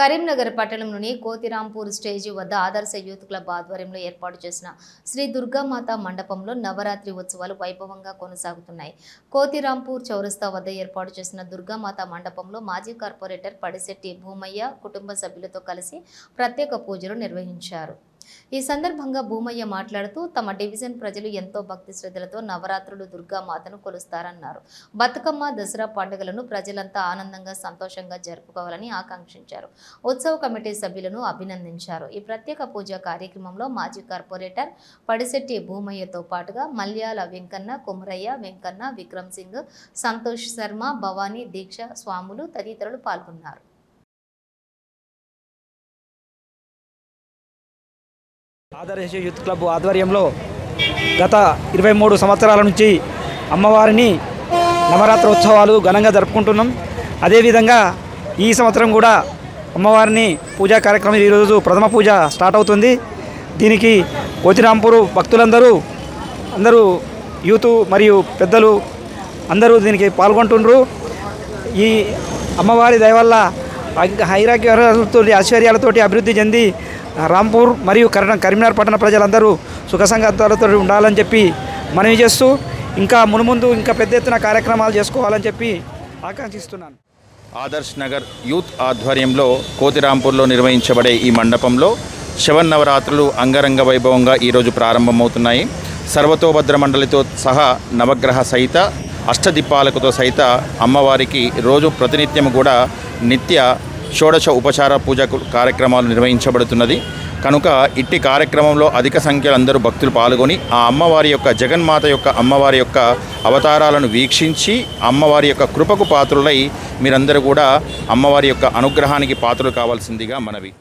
కరీంనగర్ పట్టణంలోని కోతిరాంపూర్ స్టేజి వద్ద ఆదర్శ యూత్ క్లబ్ ఆధ్వర్యంలో ఏర్పాటు చేసిన శ్రీ దుర్గామాత మండపంలో నవరాత్రి ఉత్సవాలు వైభవంగా కొనసాగుతున్నాయి. కోతిరాంపూర్ చౌరస్తా వద్ద ఏర్పాటు చేసిన దుర్గామాత మండపంలో మాజీ కార్పొరేటర్ పడిశెట్టి భూమయ్య కుటుంబ సభ్యులతో కలిసి ప్రత్యేక పూజలు నిర్వహించారు. ఈ సందర్భంగా భూమయ్య మాట్లాడుతూ తమ డివిజన్ ప్రజలు ఎంతో భక్తి శ్రద్ధలతో నవరాత్రులు దుర్గామాతను కొలుస్తారన్నారు. బతుకమ్మ దసరా పండుగలను ప్రజలంతా ఆనందంగా సంతోషంగా జరుపుకోవాలని ఆకాంక్షించారు. ఉత్సవ కమిటీ సభ్యులను అభినందించారు. ఈ ప్రత్యేక పూజ కార్యక్రమంలో మాజీ కార్పొరేటర్ పడిశెట్టి భూమయ్యతో పాటుగా మల్యాల వెంకన్న కుమరయ్య వెంకన్న విక్రమ్ సింగ్ సంతోష్ శర్మ భవానీ దీక్ష స్వాములు తదితరులు పాల్గొన్నారు. ఆదర్శ యూత్ క్లబ్ ఆధ్వర్యంలో గత ఇరవై మూడు సంవత్సరాల నుంచి అమ్మవారిని నవరాత్రోత్సవాలు ఘనంగా జరుపుకుంటున్నాం. అదేవిధంగా ఈ సంవత్సరం కూడా అమ్మవారిని పూజా కార్యక్రమం ఈరోజు ప్రథమ పూజ స్టార్ట్ అవుతుంది. దీనికి కోతిరాంపూరు భక్తులందరూ అందరూ యూత్ మరియు పెద్దలు అందరూ దీనికి పాల్గొంటుండ్రు. ఈ అమ్మవారి దయ వల్ల హైరాగ్యాలతో ఐశ్వర్యాలతోటి అభివృద్ధి చెంది రాంపూర్ మరియు కరణం కరీంనగర్ పట్టణ ప్రజలందరూ సుఖ సంఘాలతో ఉండాలని చెప్పి మనవి చేస్తూ ఇంకా మునుముందు ఇంకా పెద్ద ఎత్తున కార్యక్రమాలు చేసుకోవాలని చెప్పి ఆకాంక్షిస్తున్నాను. ఆదర్శ్ నగర్ యూత్ ఆధ్వర్యంలో కోతిరాంపూర్లో నిర్వహించబడే ఈ మండపంలో శవన్నవరాత్రులు అంగరంగ వైభవంగా ఈరోజు ప్రారంభమవుతున్నాయి. సర్వతోభద్ర మండలితో సహా నవగ్రహ సహిత అష్టదీపాలకుతో సహిత అమ్మవారికి రోజు ప్రతినిత్యం కూడా నిత్య షోడశ ఉపచార పూజ కార్యక్రమాలు నిర్వహించబడుతున్నది. కనుక ఇట్టి కార్యక్రమంలో అధిక సంఖ్యలో అందరూ భక్తులు పాల్గొని ఆ అమ్మవారి యొక్క జగన్మాత యొక్క అమ్మవారి యొక్క అవతారాలను వీక్షించి అమ్మవారి యొక్క కృపకు పాత్రులై మీరందరూ కూడా అమ్మవారి యొక్క అనుగ్రహానికి పాత్రలు కావాల్సిందిగా మనవి.